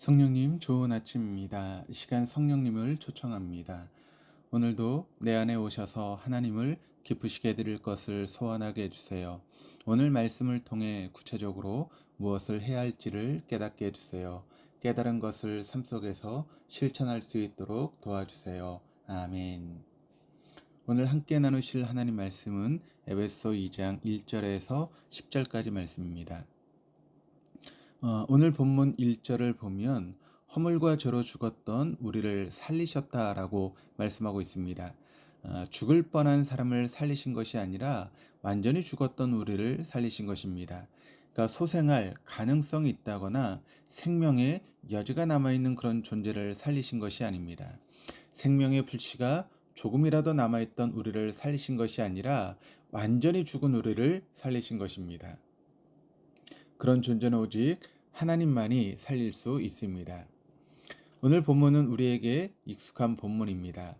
성령님 좋은 아침입니다. 이 시간 성령님을 초청합니다. 오늘도 내 안에 오셔서 하나님을 기쁘시게 드릴 것을 소원하게 해주세요. 오늘 말씀을 통해 구체적으로 무엇을 해야 할지를 깨닫게 해주세요. 깨달은 것을 삶 속에서 실천할 수 있도록 도와주세요. 아멘. 오늘 함께 나누실 하나님 말씀은 에베소 2장 1절에서 10절까지 말씀입니다. 어, 오늘 본문 1절을 보면 허물과 죄로 죽었던 우리를 살리셨다라고 말씀하고 있습니다. 어, 죽을 뻔한 사람을 살리신 것이 아니라 완전히 죽었던 우리를 살리신 것입니다. 그러니까 소생할 가능성이 있다거나 생명의 여지가 남아있는 그런 존재를 살리신 것이 아닙니다. 생명의 불씨가 조금이라도 남아있던 우리를 살리신 것이 아니라 완전히 죽은 우리를 살리신 것입니다. 그런 존재는 오직 하나님만이 살릴 수 있습니다. 오늘 본문은 우리에게 익숙한 본문입니다.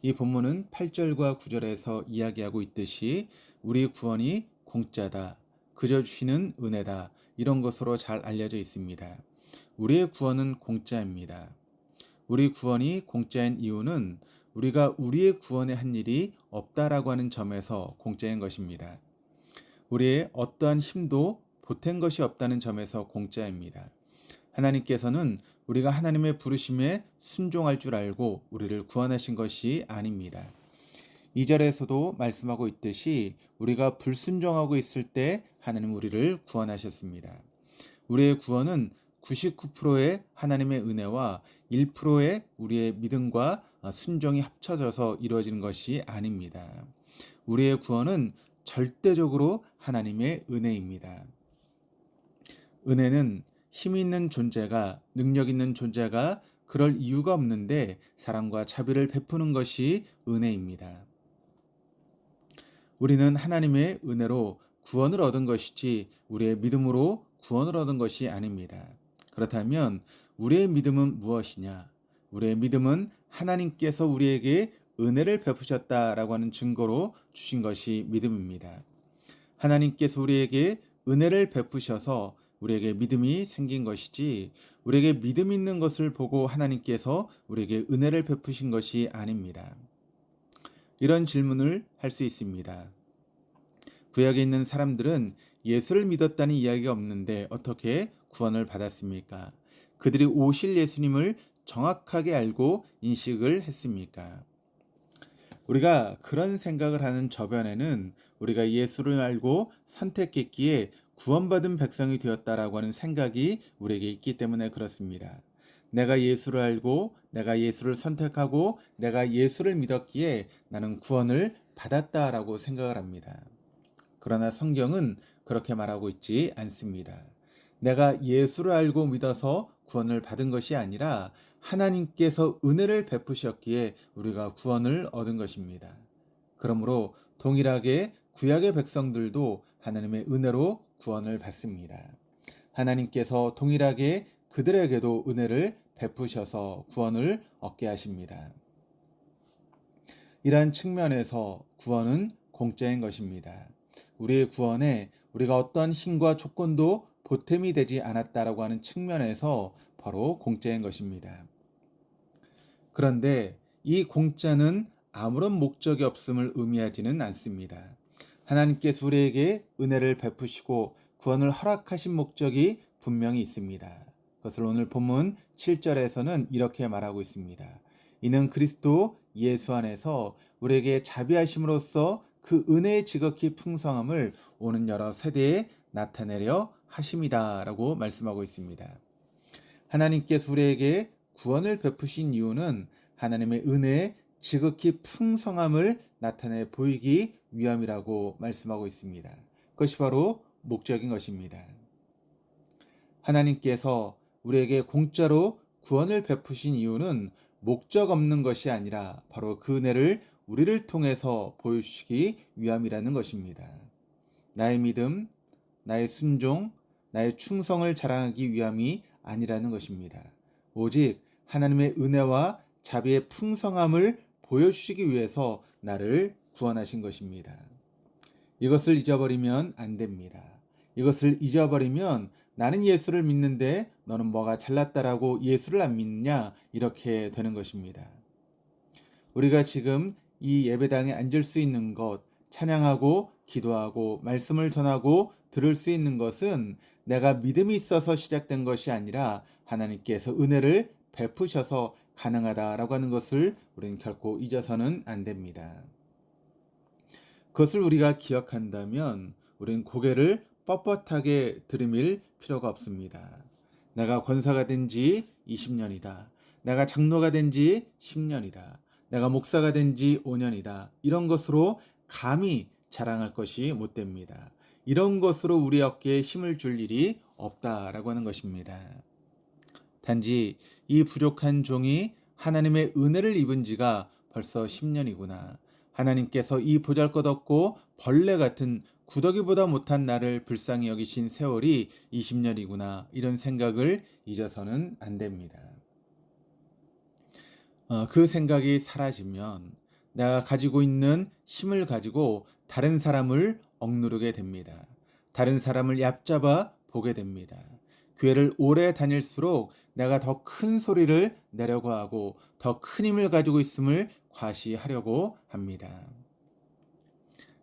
이 본문은 8절과 9절에서 이야기하고 있듯이 우리 구원이 공짜다, 그저 주시는 은혜다, 이런 것으로 잘 알려져 있습니다. 우리의 구원은 공짜입니다. 우리 구원이 공짜인 이유는 우리가 우리의 구원에 한 일이 없다라고 하는 점에서 공짜인 것입니다. 우리의 어떠한 힘도 보탠 것이 없다는 점에서 공짜입니다. 하나님께서는 우리가 하나님의 부르심에 순종할 줄 알고 우리를 구원하신 것이 아닙니다. 2절에서도 말씀하고 있듯이 우리가 불순종하고 있을 때 하나님 우리를 구원하셨습니다. 우리의 구원은 99%의 하나님의 은혜와 1%의 우리의 믿음과 순종이 합쳐져서 이루어지는 것이 아닙니다. 우리의 구원은 절대적으로 하나님의 은혜입니다. 은혜는 힘 있는 존재가 능력 있는 존재가 그럴 이유가 없는데 사랑과 자비를 베푸는 것이 은혜입니다. 우리는 하나님의 은혜로 구원을 얻은 것이지 우리의 믿음으로 구원을 얻은 것이 아닙니다. 그렇다면 우리의 믿음은 무엇이냐? 우리의 믿음은 하나님께서 우리에게 은혜를 베푸셨다라고 하는 증거로 주신 것이 믿음입니다. 하나님께서 우리에게 은혜를 베푸셔서 우리에게 믿음이 생긴 것이지 우리에게 믿음 있는 것을 보고 하나님께서 우리에게 은혜를 베푸신 것이 아닙니다. 이런 질문을 할 수 있습니다. 구약에 있는 사람들은 예수를 믿었다는 이야기가 없는데 어떻게 구원을 받았습니까? 그들이 오실 예수님을 정확하게 알고 인식을 했습니까? 우리가 그런 생각을 하는 저변에는 우리가 예수를 알고 선택했기에 구원받은 백성이 되었다라고 하는 생각이 우리에게 있기 때문에 그렇습니다. 내가 예수를 알고 내가 예수를 선택하고 내가 예수를 믿었기에 나는 구원을 받았다라고 생각을 합니다. 그러나 성경은 그렇게 말하고 있지 않습니다. 내가 예수를 알고 믿어서 구원을 받은 것이 아니라 하나님께서 은혜를 베푸셨기에 우리가 구원을 얻은 것입니다. 그러므로 동일하게 구약의 백성들도 하나님의 은혜로 구원을 받습니다. 하나님께서 동일하게 그들에게도 은혜를 베푸셔서 구원을 얻게 하십니다. 이러한 측면에서 구원은 공짜인 것입니다. 우리의 구원에 우리가 어떤 힘과 조건도 보탬이 되지 않았다라고 하는 측면에서 바로 공짜인 것입니다. 그런데 이 공짜는 아무런 목적이 없음을 의미하지는 않습니다. 하나님께서 우리에게 은혜를 베푸시고 구원을 허락하신 목적이 분명히 있습니다. 그것을 오늘 본문 7절에서는 이렇게 말하고 있습니다. 이는 그리스도 예수 안에서 우리에게 자비하심으로써 그 은혜의 지극히 풍성함을 오는 여러 세대에 나타내려 하심이다라고 말씀하고 있습니다. 하나님께서 우리에게 구원을 베푸신 이유는 하나님의 은혜의 지극히 풍성함을 나타내 보이기 위함이라고 말씀하고 있습니다. 그것이 바로 목적인 것입니다. 하나님께서 우리에게 공짜로 구원을 베푸신 이유는 목적 없는 것이 아니라 바로 그 은혜를 우리를 통해서 보여주시기 위함이라는 것입니다. 나의 믿음, 나의 순종, 나의 충성을 자랑하기 위함이 아니라는 것입니다. 오직 하나님의 은혜와 자비의 풍성함을 보여주시기 위해서 나를 구원하신 것입니다. 이것을 잊어버리면 안 됩니다. 이것을 잊어버리면 나는 예수를 믿는데 너는 뭐가 잘났다라고 예수를 안 믿느냐? 이렇게 되는 것입니다. 우리가 지금 이 예배당에 앉을 수 있는 것, 찬양하고 기도하고 말씀을 전하고 들을 수 있는 것은 내가 믿음이 있어서 시작된 것이 아니라 하나님께서 은혜를 베푸셔서 가능하다라고 하는 것을 우리는 결코 잊어서는 안 됩니다. 그것을 우리가 기억한다면 우리는 고개를 뻣뻣하게 들이밀 필요가 없습니다. 내가 권사가 된 지 20년이다. 내가 장로가 된 지 10년이다. 내가 목사가 된 지 5년이다. 이런 것으로 감히 자랑할 것이 못 됩니다. 이런 것으로 우리 어깨에 힘을 줄 일이 없다라고 하는 것입니다. 단지 이 부족한 종이 하나님의 은혜를 입은 지가 벌써 10년이구나. 하나님께서 이 보잘것없고 벌레 같은 구더기보다 못한 나를 불쌍히 여기신 세월이 20년이구나. 이런 생각을 잊어서는 안 됩니다. 어, 그 생각이 사라지면 내가 가지고 있는 힘을 가지고 다른 사람을 억누르게 됩니다. 다른 사람을 얕잡아 보게 됩니다. 교회를 오래 다닐수록 내가 더 큰 소리를 내려고 하고 더 큰 힘을 가지고 있음을 과시하려고 합니다.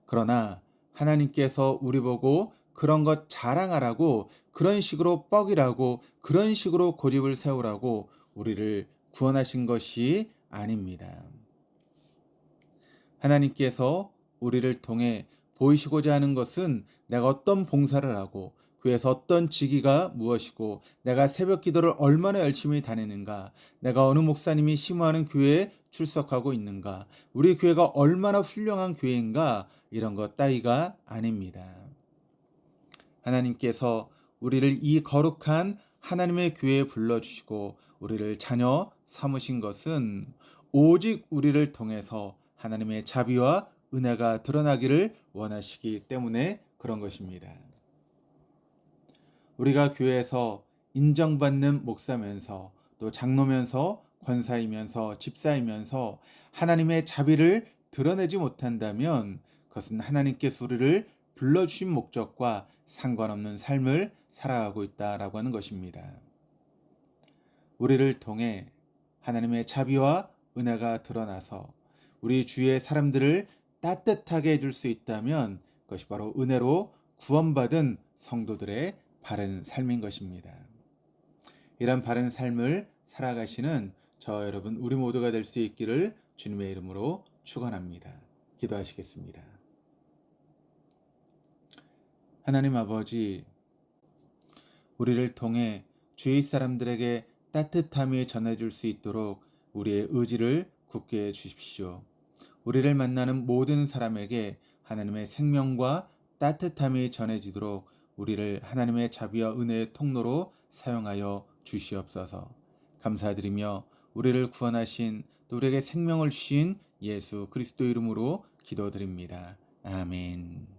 그러나 하나님께서 우리 보고 그런 것 자랑하라고 그런 식으로 뻑이라고 그런 식으로 고집을 세우라고 우리를 구원하신 것이 아닙니다. 하나님께서 우리를 통해 보이시고자 하는 것은 내가 어떤 봉사를 하고 교회에서 어떤 직위가 무엇이고 내가 새벽 기도를 얼마나 열심히 다니는가 내가 어느 목사님이 심호하는 교회에 출석하고 있는가 우리 교회가 얼마나 훌륭한 교회인가 이런 것 따위가 아닙니다. 하나님께서 우리를 이 거룩한 하나님의 교회에 불러주시고 우리를 자녀 삼으신 것은 오직 우리를 통해서 하나님의 자비와 은혜가 드러나기를 원하시기 때문에 그런 것입니다. 우리가 교회에서 인정받는 목사면서 또 장로면서 권사이면서 집사이면서 하나님의 자비를 드러내지 못한다면 그것은 하나님께서 우리를 불러주신 목적과 상관없는 삶을 살아가고 있다라고 하는 것입니다. 우리를 통해 하나님의 자비와 은혜가 드러나서 우리 주위의 사람들을 따뜻하게 해줄 수 있다면 그것이 바로 은혜로 구원받은 성도들의 바른 삶인 것입니다. 이런 바른 삶을 살아가시는 저 여러분 우리 모두가 될 수 있기를 주님의 이름으로 축원합니다. 기도하시겠습니다. 하나님 아버지 우리를 통해 주위 사람들에게 따뜻함이 전해질 수 있도록 우리의 의지를 굳게 해 주십시오. 우리를 만나는 모든 사람에게 하나님의 생명과 따뜻함이 전해지도록 우리를 하나님의 자비와 은혜의 통로로 사용하여 주시옵소서. 감사드리며 우리를 구원하신 또 우리에게 생명을 주신 예수 그리스도 이름으로 기도드립니다. 아멘.